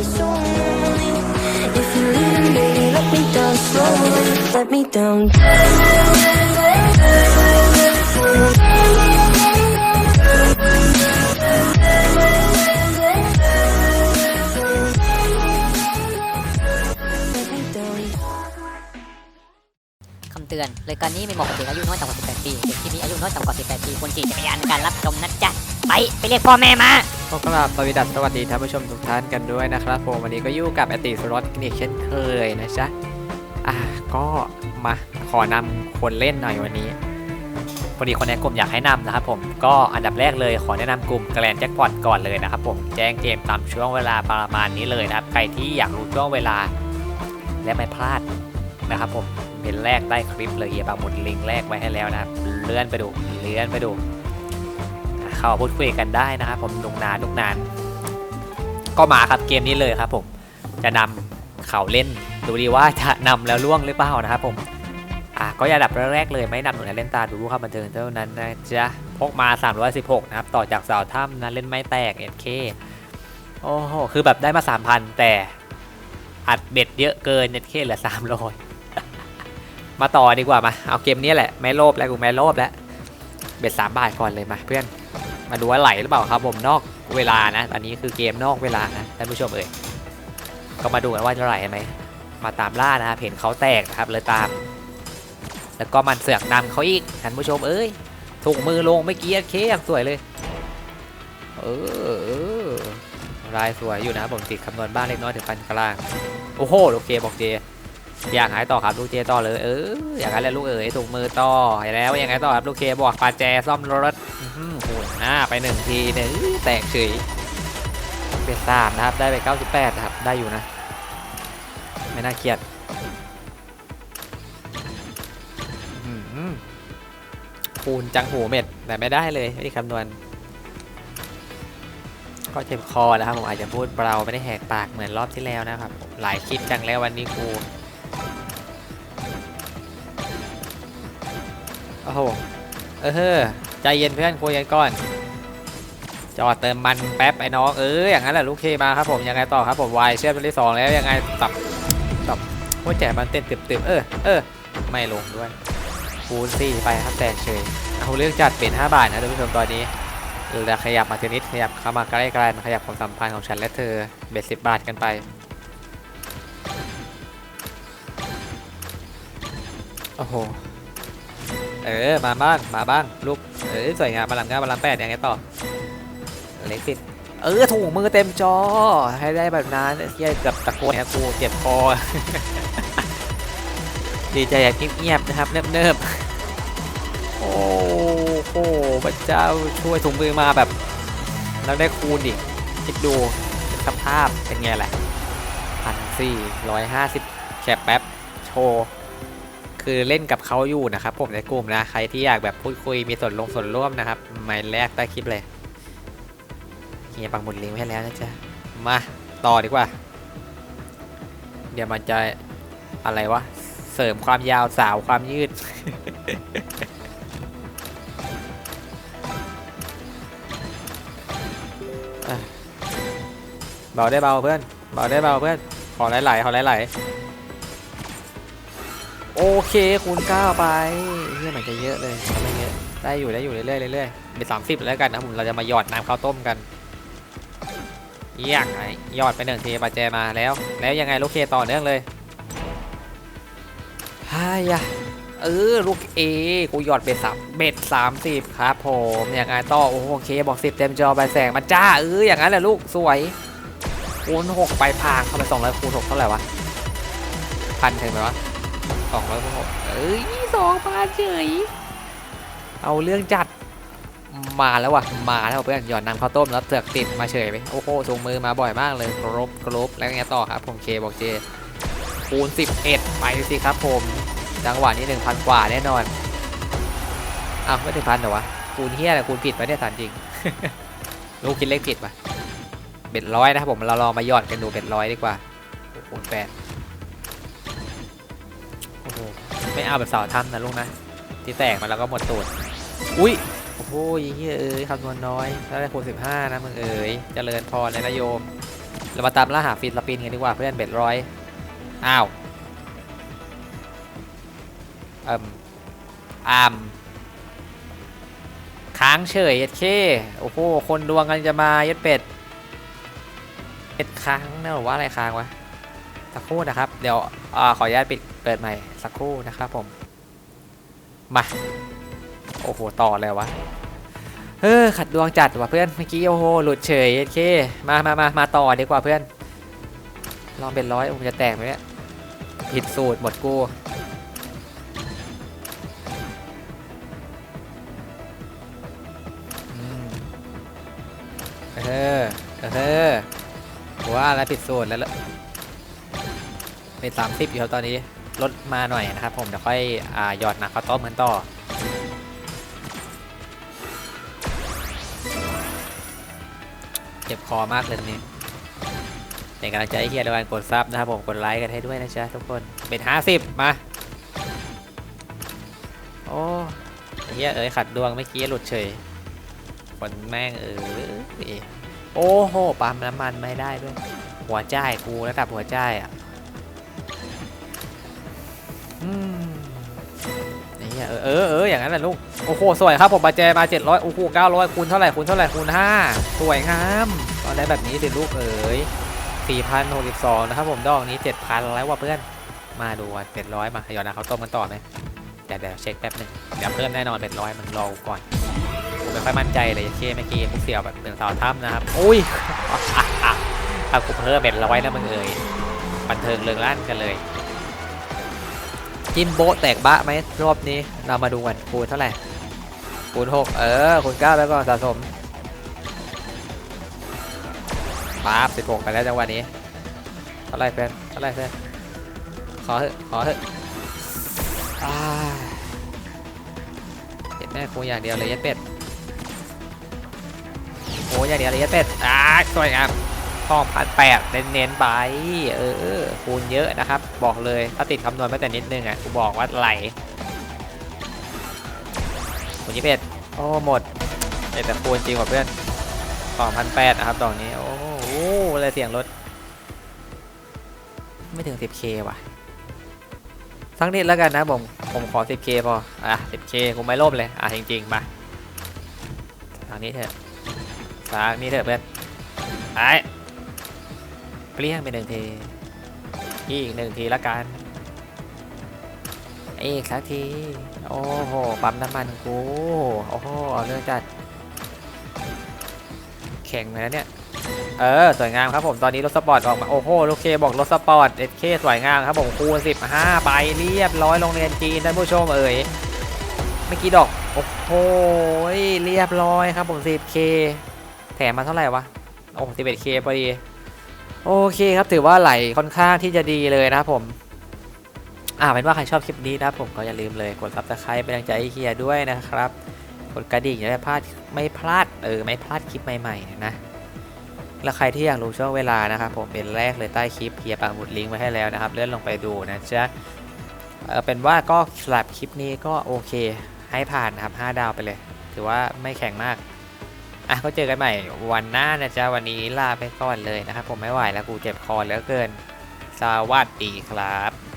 let me down slowly. Let me down. Let me down. คำเตือนรายการนี้ไม่เหมาะกับเด็กอายุน้อยต่ำกว่า 18 ปี เด็กที่มีอายุน้อยต่ำกว่า 18 ปีควรขี่จักรยานในการรับชมนะจ๊ะ ไปไปเรียกพ่อแม่มาขอกราบสวัสดีสวัสดีท่านผู้ชมทุกท่านกันด้วยนะครับผมวันนี้ก็อยู่กับอติสล็อตคลินิกเช่นเคยนะจ๊ะอะก็มาขอนำคนเล่นหน่อยวันนี้พอดีคนในกลุ่มอยากให้นำนะครับผมก็อันดับแรกเลยขอแนะนำกลุ่มแกลนแจ็คพอตก่อนเลยนะครับผมแจ้งเกมตามช่วงเวลาประมาณนี้เลยนะครับใครที่อยากรู้ช่วงเวลาและไม่พลาดนะครับผมเป็นแรกได้คลิปเลยเฮียบางหมุดลิงก์แรกไว้ให้แล้วนะครับเลื่อนไปดูเลื่อนไปดู เข้าพูดคุยกันได้นะครับผมลุงนานลุงนาน ก็มาครับเกมนี้เลยครับผมจะนำเขาเล่นดูดีว่าจะนำแล้วล่วงหรือเปล่านะครับผมอะก็อย่าดับแรกเลยไม่นำหนูนเล่นตาดูครับบันเทิงเท่านั้นนะจ๊ะพกมา 316 นะครับ ต่อจากสาวถ้ำนะเล่นไม่แตกเอ็เคโอ้โหคือแบบได้มา 3,000 แต่อัดเบ็ดเยอะเกินเน็ตเคเหลือ300มาต่อดีกว่ามา เอาเกมนี้แหละไม่โลภแล้วกูไม่โลภแล้ว เบ็ดสามบาทก่อนเลยมาเพื่อน มาดูว่าไหลหรือเปล่าครับผมนอกเวลานะตอนนี้คือเกมนอกเวลานะท่านผู้ชมเอ่ยก็มาดูกันว่าจะไหลไหมมาตามล่านะครับเห็นเขาแตกนะครับเลยตาม แล้วก็มันเสือกนำเขาอีกท่านผู้ชมเอ้ยถูกมือลงไม่เกี้เคอย่างสวยเลยเออเออลายสวยอยู่นะครับผมติดคำนวณบ้านเล็กน้อยถึงปันกลางโอ้โหลูกเจบอกเจ อยากหายต่อครับลูกเจต่อเลยเอออยากให้แล้วลูกเอ๋ยถูกมือต่อเห็นแล้วยังไงต่อครับลูกเคบอกปาแจซ่อมรถอื้อหือโหน้าไปหนึ่งทีเนี่ยแตกเฉยเป็นสามนะครับได้ไป 98นะครับได้อยู่นะ ไม่น่าเครียดคูณจังหูเม็ดแต่ไม่ได้เลยไม่ได้คำนวณ ก็เจ็บคอนะครับผมอาจจะพูดเบาไม่ได้แหกปากเหมือนรอบที่แล้วนะครับ หลายคลิปจังแล้ววันนี้กูโอ้โห เออเฮ้อใจเย็นเพื่อนคุยกันก่อน จอดเติมมันแป๊บไอ้น้องเอออย่างนั้นแหละลูกเคมาครับผมยังไงต่อครับผมวายเชื่อมตัวที่สองแล้วยังไงตับตับโอ้ยแจมันเต้นตึบๆเออเออไม่ลงด้วยคูณสี่ไปครับแตกเฉยเอาเรื่องจัดเป็น 5 บาทนะท่านผู้ชมตอนนี้เราจะขยับมาทีนิดขยับเข้ามาใกล้ๆมาขยับความสัมพันธ์ของฉันและเธอเบ็ดสิบบาทกันไปโอ้โห เออ มาบ้าง มาบ้าง ลูก เออ สวยงามมาลังงามมาลังแปดยังไงต่อ เล็กสิเออ ถูกมือเต็มจอ ให้ได้แบบนั้นเฮียเกับตะโกนเนี่ยกูเจ็บคอ ดีใจแบบเงียบๆนะครับ เนิบๆ โอ้โหพระเจ้าช่วยถุงมือมาแบบ แล้วได้คูณดิคิดดูสภาพเป็นไงแหละพันสี่ร้อยห้าสิบแคปแป๊บ โชว์ คือเล่นกับเขาอยู่นะครับผมในกลุ่มนะใครที่อยากแบบพูดคุยมีส่วนลงส่วนร่วมนะครับหมายแรกใต้คลิปเลยเฮียปังหมุดลิงก์ไว้ให้แล้วนะจ๊ะมาต่อดีกว่า เดี๋ยวมันจะอะไรวะเสริมความยาวสาวความยืด เบาได้เบาเพื่อน เบาได้เบาเพื่อน ขอไหลๆขอไหลๆ โอเคคูณ9ไปเรื่องมันจะเยอะเลยไมเยอะได้อยู่ได้อยู่เรื่อยๆเรื่อยๆเป็นสามสิบแล้วกันนะผมเราจะมาหยอดน้ำข้าวต้มกันเยี่ยงไงหยอดไปหนึ่งทีปาแจมาแล้ว แล้วยังไงลูกเคต่อเนื่องเลยฮายะเออลูกเอกูหยอดเบ็ดสามเบ็ดสามสิบครับผมอยังไงต่อโอเคบอกสิบเต็มจอไปแสงมาจ้าเอออย่างนั้นแหละลูกสวยคูณหกไปพางเข้าไปสองร้อยคูณหกเท่าไหร่วะพันถึงไหมวะ สองร้อยหกเอ้ยสองพันเฉยเอาเรื่องจัดมาแล้วว่ะมาแล้วเพื่อนหย่อนน้ำข้าวต้มแล้วเสือกติดมาเฉยไปโอ้โหส่งมือมาบ่อยมากเลยครบครบแล้วไงต่อครับผมเคบอกเจคูณ11 ไปสิครับผมจังหวะนี้ 1,000 กว่าแน่นอนอ้าวไม่ถึงพันเหรอวะคูณเฮียอะไรคูณผิดไปเนี่ยถามจริง ลูกคิดเลขผิดปะเบ็ดร้อยนะครับผมเราลองมาหยอดกันดูเบ็ดร้อยดีกว่าคูณแปด อ้โหไม่เอาแบบเสาถ้ำนะลูกนะ ที่แตกมาแล้วก็หมดตูดอุ้ยโอ้โหเฮ้ยเอ้ยคำนวณน้อยถ้าได้คูณสิบห้านะมึงเอ๋ยเจริญพรเลยนะโยม เรามาตามล่าหาฟิลิปปินกันดีกว่าเพื่อนเบ็ดร้อยอ้าวเอิ่มอามค้างเฉยเย็ดเคโอ้โหคนดวงกันจะมาเย็ดเป็ดเย็ดค้างนะหรือว่าอะไรค้างวะสักครู่นะครับ เดี๋ยวอขออนุญาตปิด เปิดใหม่สักครู่นะครับผม มา โอ้โห ต่อเลยวะเออขัดดวงจัดว่ะเพื่อน เมื่อกี้โอ้โห หลุดเฉยโอเค มามามามาต่อดีกว่าเพื่อน ลองเป็นร้อยผมจะแตกไหมเนี่ย ผิดสูตรหมดกูเออเออว่าแล้วผิดสูตรแล้วเป็นสามสิบอยู่ครับตอนนี้ ลดมาหน่อยนะครับผมเดี๋ยวค่อยอ่าหยอดหนักข้าวต้มกันต่อเจ็บคอมากเลยตรงนี้เป็นกำลังใจให้เฮียด้วยการกดซับนะครับผมกดไลค์กันให้ด้วยนะจ๊ะทุกคนเป็นห้าสิบมาโอ้เฮียเอ้ยขัดดวงเมื่อกี้หลุดเฉยคนแม่งเออโอ้โหปั๊มน้ำมันไม่ได้ด้วยหัวใจกูระดับหัวใจอะ นี่เออเออเอออย่างนั้นแหละลูก โอ้โห สวยครับผมบาเจมา700โอ้โห900คูณเท่าไหร่คูณเท่าไหร่คูณ5สวยงามตอนได้แบบนี้สิลูกเอ๋ย4,062นะครับผมดอกนี้7,000แล้วว่ะเพื่อน มาดูว่า700มาหยอดนะเขาต้มกันต่อไหมเดี๋ยวเดี๋ยวเช็คแป๊บหนึงเดี๋ยวเพิ่มแน่นอนเป็นร้อยมันรอก่อนผมไม่ค่อยมั่นใจเลยเคเมื่อกี้พวกเสี่ยวแบบเป็นสาวถ้ำนะครับอุ้ยถ้ากูเพิ่มเป็นร้อยนะมึงเอ่ยบันเทิงเริงลั่นกันเลย จิ้มโบะแตกบะไหมรอบนี้เรามาดูกันคูณเท่าไหร่คูณ6เออคูณ9แล้วก็สะสมป๊าบสิบหกไปแล้วจังหวะนี้เท่าไรเพื่อนเท่าไรเพื่อนขอเถอะขอเถอะเห็นแม่ครูอย่างเดียวเลยยัดเป็ดโอ้ยอย่างเดียวเลยยัดเป็ดอ่าสวยงาม สองพันแปดเน้นๆไป เออ คูณเยอะนะครับ บอกเลย ถ้าติดคำนวณไม่แต่นิดนึงอะ กูบอกว่าไหลคูณยี่สิบเอ็ดโอ้ หมดเอ็ดแต่คูณจริงกว่าเพื่อน2,800 นะครับดอกนี้ โอ้โหเลยเสียงรถ ไม่ถึง 10k ว่ะ สักนิดแล้วกันนะผม ผมขอ 10k พอ อะ 10k กูไม่โลภเลย อะ จริงๆ มา ทางนี้เถอะทางนี้เถอะเพื่อนไป ปรี้ยงไปหนึ่งที อีกหนึ่งทีละกัน อีกสักที โอ้โห ปั๊มน้ำมันกู โอ้โห เอาเรื่องจัด แข่งเลยนะเนี่ย เออ สวยงามครับผม ตอนนี้รถสปอร์ตออกมา โอ้โหโอเคบอกรถสปอร์ตเอเคสวยงามครับผม คูณ15ใบเรียบร้อยโรงเรียนจีนท่านผู้ชมเอ่ยเมื่อกี้ดอก โอ้โห เรียบร้อยครับผม 10k แถมมาเท่าไหร่วะ โอ้ 11k พอดี โอเคครับถือว่าไหลค่อนข้างที่จะดีเลยนะครับผมอ่าเป็นว่าใครชอบคลิปนี้นะครับผมก็อย่าลืมเลยกด subscribe เป็นกำลังใจให้เฮียด้วยนะครับกดกระดิ่งจะได้พลาดไม่พลาดเออไม่พลาดคลิปใหม่ๆนะแล้วใครที่อยากรู้ช่วงเวลานะครับผมเป็นแรกเลยใต้คลิปเฮียปังบุดลิงก์ไว้ให้แล้วนะครับเลื่อนลงไปดูนะจ๊ะเป็นว่าก็สำหรับคลิปนี้ก็โอเคให้ผ่านนะครับ5ดาวไปเลย ถือว่าไม่แข็งมาก อะก็เจอกันใหม่วันหน้านะจ๊ะวันนี้ลาไปก่อนเลยนะครับผมไม่ไหวแล้วกูเจ็บคอเหลือเกิน สวัสดีครับ